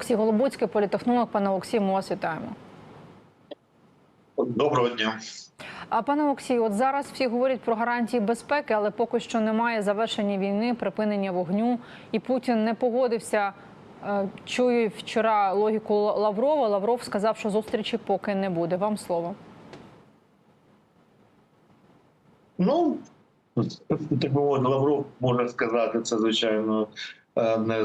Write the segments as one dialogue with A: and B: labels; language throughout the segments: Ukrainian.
A: Олексій Голобуцький, політехнолог. Пане Олексій, ми вас вітаємо.
B: Доброго дня.
A: А пане Олексію, от зараз всі говорять про гарантії безпеки, але поки що немає завершення війни, припинення вогню, і Путін не погодився. Е, Чую вчора логіку Лаврова. Лавров сказав, що зустрічі поки не буде. Вам слово.
B: Ну, так би Лавров можна сказати, це звичайно е, не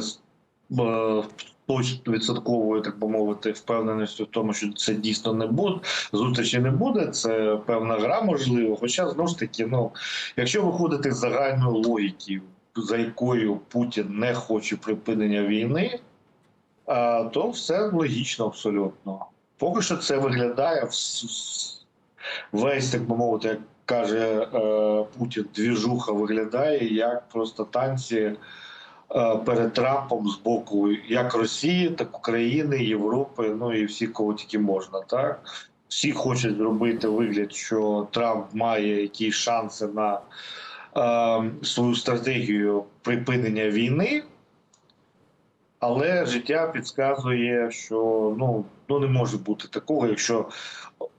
B: е, точно відсотковою, так би мовити, впевненістю в тому, що це дійсно не буде. Зустрічі не буде. Це певна гра, можливо. Хоча знову ж таки, ну якщо виходити з загальної логіки, за якою Путін не хоче припинення війни, то все логічно абсолютно. Поки що це виглядає весь, так би мовити, як каже е, Путін, двіжуха виглядає як просто танці перед Трампом з боку як Росії, так України, Європи, ну і всіх, кого тільки можна. Так всі хочуть зробити вигляд, що Трамп має якісь шанси на е, свою стратегію припинення війни. Але життя підказує, що ну, ну не може бути такого, якщо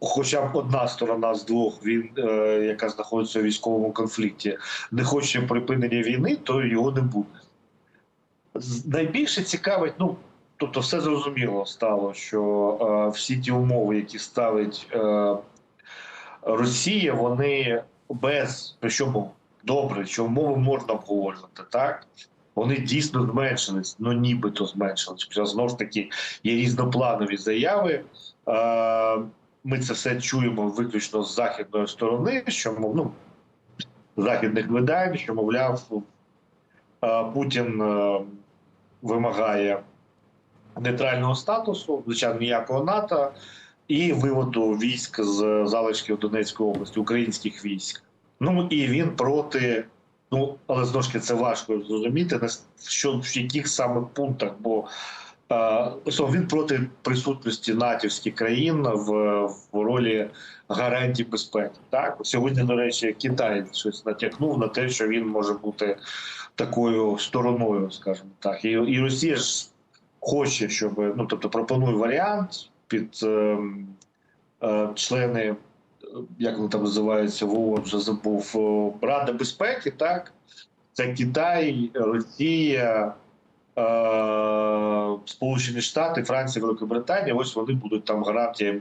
B: хоча б одна сторона з двох він, е, яка знаходиться у військовому конфлікті, не хоче припинення війни, то його не буде. Найбільше цікавить, ну тобто, все зрозуміло стало, що е, всі ті умови, які ставить е, Росія, вони без причому добре, що умови можна обговорювати, так? Вони дійсно зменшились, ну нібито зменшились. Хоча знову ж таки є різнопланові заяви. Е, Ми це все чуємо виключно з західної сторони, що ну, західних видань, що мовляв, е, Путін е, вимагає нейтрального статусу, звичайно, ніякого НАТО, і виводу військ з залишків Донецької області, українських військ. Ну і він проти. Ну, але знову ж таки це важко зрозуміти, на що в яких саме пунктах, бо він проти присутності натівських країн в, в ролі гарантій безпеки. Так сьогодні, до речі, Китай щось натякнув на те, що він може бути такою стороною, скажімо так, і, і Росія ж хоче, щоб ну тобто пропонує варіант під е, е, члени як вони там називаються, в ООН, вже забув о, Рада безпеки, так? Це Китай, Росія, е, Сполучені Штати, Франція, Великобританія. Ось вони будуть там гарантіями.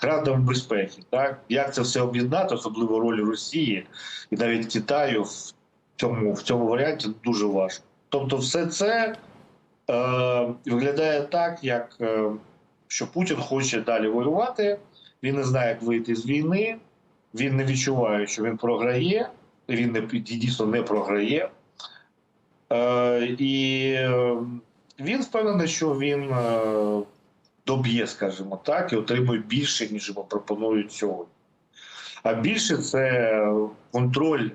B: Гарантами безпеки. Так? Як це все об'єднати, особливо роль Росії і навіть Китаю в цьому, в цьому варіанті дуже важко. Тобто, все це е, виглядає так, як е, що Путін хоче далі воювати. Він не знає, як вийти з війни. Він не відчуває, що він програє. Він не дійсно не програє. Е, і е, він впевнений, що він е, доб'є, скажімо так, і отримує більше, ніж йому пропонують сьогодні. А більше це контроль,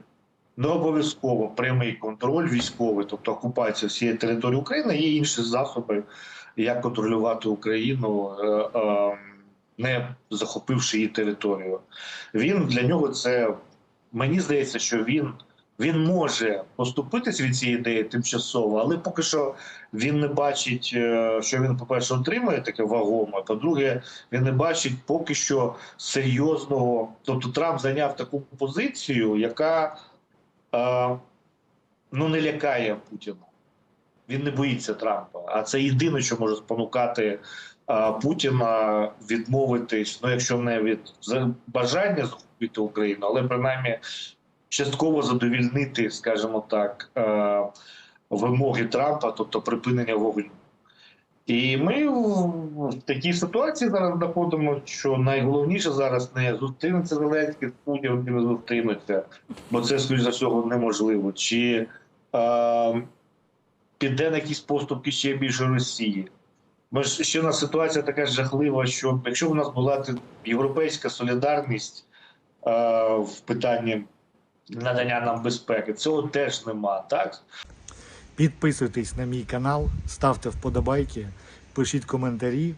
B: не обов'язково прямий контроль військовий, тобто окупація всієї території України, є інші засоби, як контролювати Україну. Не захопивши її територію. Він для нього це мені здається, що він він може поступитись від цієї ідеї тимчасово, але поки що він не бачить, е, що він, по-перше, отримує таке вагоме. По-друге, він не бачить поки що серйозного. Тобто Трамп зайняв таку позицію, яка е, ну не лякає Путіна. Він не боїться Трампа. А це єдине, що може спонукати а, Путіна відмовитись, ну якщо не від бажання захопити Україну, але принаймні частково задовільнити, скажімо так, е, вимоги Трампа, тобто припинення вогню. І ми в, такій ситуації зараз знаходимо, що найголовніше зараз не зустрінеться Зеленський з Путіним, не бо це, скоріш за всього, неможливо. Чи е, піде на якісь поступки ще більше Росії? Бо ж ще у нас ситуація така жахлива, що якщо в нас була європейська солідарність е, в питанні надання нам безпеки, цього теж нема, так?
C: Підписуйтесь на мій канал, ставте вподобайки, пишіть коментарі.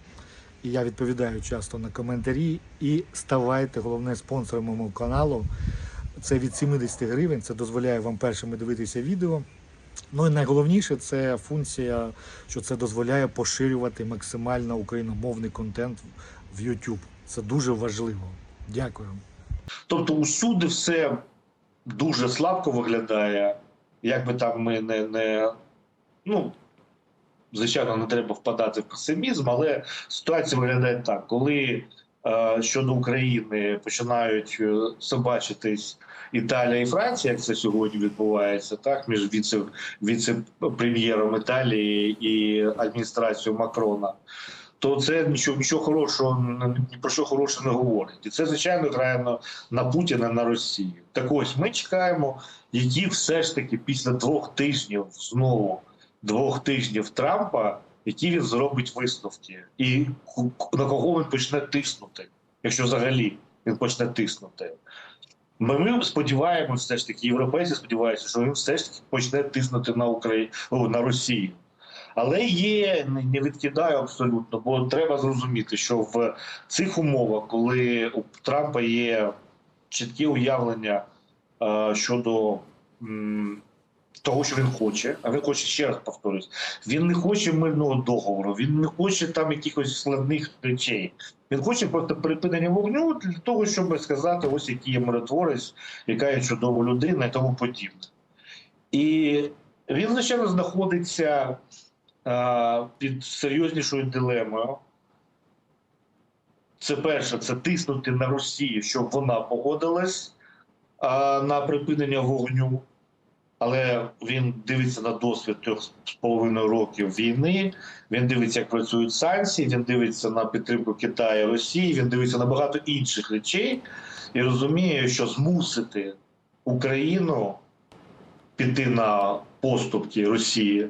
C: І я відповідаю часто на коментарі. І ставайте головне спонсором мого каналу. Це від 70 гривень. Це дозволяє вам першими дивитися відео. Ну і найголовніше це функція, що це дозволяє поширювати максимально україномовний контент в YouTube. Це дуже важливо. Дякую.
B: Тобто усюди все дуже слабко виглядає. Як би там ми не, не ну, звичайно, не треба впадати в песимізм, але ситуація виглядає так, коли е, щодо України починають е, собачитись Італія і Франція, як це сьогодні відбувається, так між віце, віце-прем'єром Італії і адміністрацією Макрона. То це нічого, нічого хорошого ні про що хороше не говорить. І це, звичайно, грає на, на Путіна на Росію. Так ось ми чекаємо, які все ж таки після двох тижнів знову двох тижнів Трампа, які він зробить висновки, і на кого він почне тиснути, якщо взагалі він почне тиснути. Ми, ми сподіваємося, все ж таки, європейці сподіваються, що він все ж таки почне тиснути на Україну на Росію. Але є не відкидаю абсолютно, бо треба зрозуміти, що в цих умовах, коли у Трампа є чітке уявлення е, щодо м, того, що він хоче, а він хоче ще раз повторюсь, він не хоче мирного договору, він не хоче там якихось складних речей. Він хоче просто припинення вогню для того, щоб сказати, ось який є миротворець, яка є чудова людина і тому подібне. І він, звичайно, знаходиться під серйознішою дилемою. Це перше, це тиснути на Росію, щоб вона погодилась а, на припинення вогню. Але він дивиться на досвід трьох з половиною років війни. Він дивиться, як працюють санкції. Він дивиться на підтримку Китаю, Росії. Він дивиться на багато інших речей і розуміє, що змусити Україну піти на поступки Росії.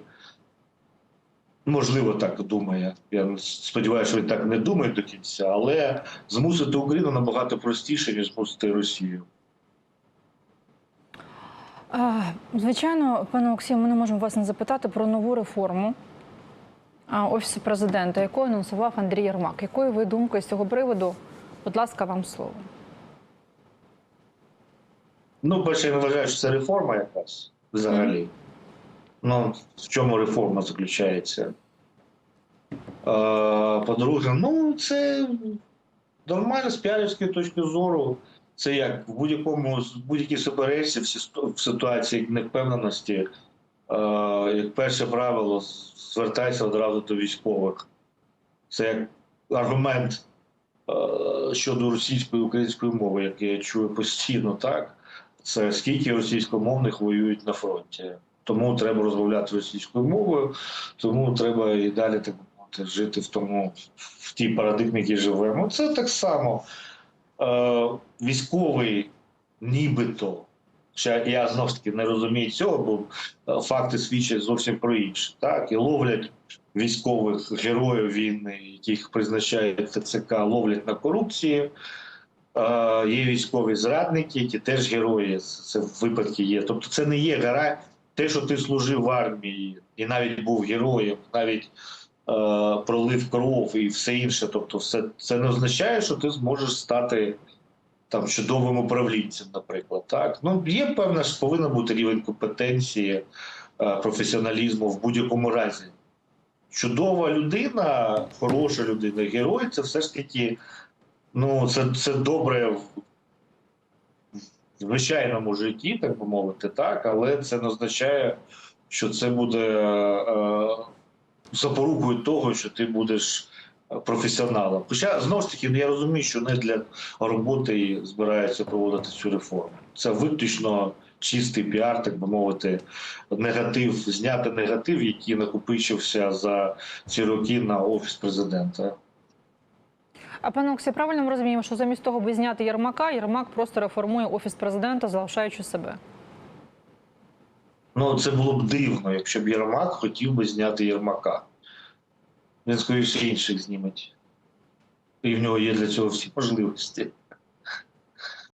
B: Можливо, так думає. Я сподіваюся, що він так не думає до кінця, але змусити Україну набагато простіше, ніж змусити Росію.
A: Звичайно, пане Олексію, ми не можемо вас не запитати про нову реформу Офісу президента, яку анонсував Андрій Єрмак. Якою ви думкою з цього приводу? Будь ласка, вам слово.
B: Ну, перше, я вважаю, що це реформа якась взагалі. Ну, в чому реформа заключається? Е, По-друге, ну, це нормально з піарівської точки зору. Це як в будь-якому будь-якій суперечці, в ситуації невпевненості, е, як перше правило, звертайся одразу до військових. Це як аргумент е, щодо російської української мови, який я чую постійно, так? Це скільки російськомовних воюють на фронті. Тому треба розмовляти російською мовою, тому треба і далі так мовити, жити в тому, в тій парадигмі, в якій живемо. Це так само. Е, військовий, нібито. Ще я знову ж таки не розумію цього, бо е, факти свідчать зовсім про інше. Так, і ловлять військових героїв війни, яких призначає ТЦК, ловлять на корупції. Е, Є військові зрадники, які теж герої. Це випадки є. Тобто, це не є гара. Те, що ти служив в армії і навіть був героєм, навіть е, пролив кров і все інше. Тобто, все це не означає, що ти зможеш стати там чудовим управлінцем, наприклад. Так ну є певна ж повинен бути рівень компетенції, е, професіоналізму в будь-якому разі. Чудова людина, хороша людина, герой це все ж таки. Ну, це, це добре звичайному житті, так би мовити, так, але це не означає, що це буде е, запорукою того, що ти будеш професіоналом. Хоча знову ж таки, ну, я розумію, що не для роботи збираються проводити цю реформу. Це виключно чистий піар, так би мовити, негатив, зняти негатив, який накопичився за ці роки на офіс президента.
A: А пане Оксі, правильно ми розуміємо, що замість того, аби зняти Єрмака, Єрмак просто реформує офіс президента, залишаючи себе.
B: Ну, це було б дивно, якщо б Єрмак хотів би зняти Єрмака. Він, скоріше, інших зніметь. І в нього є для цього всі можливості.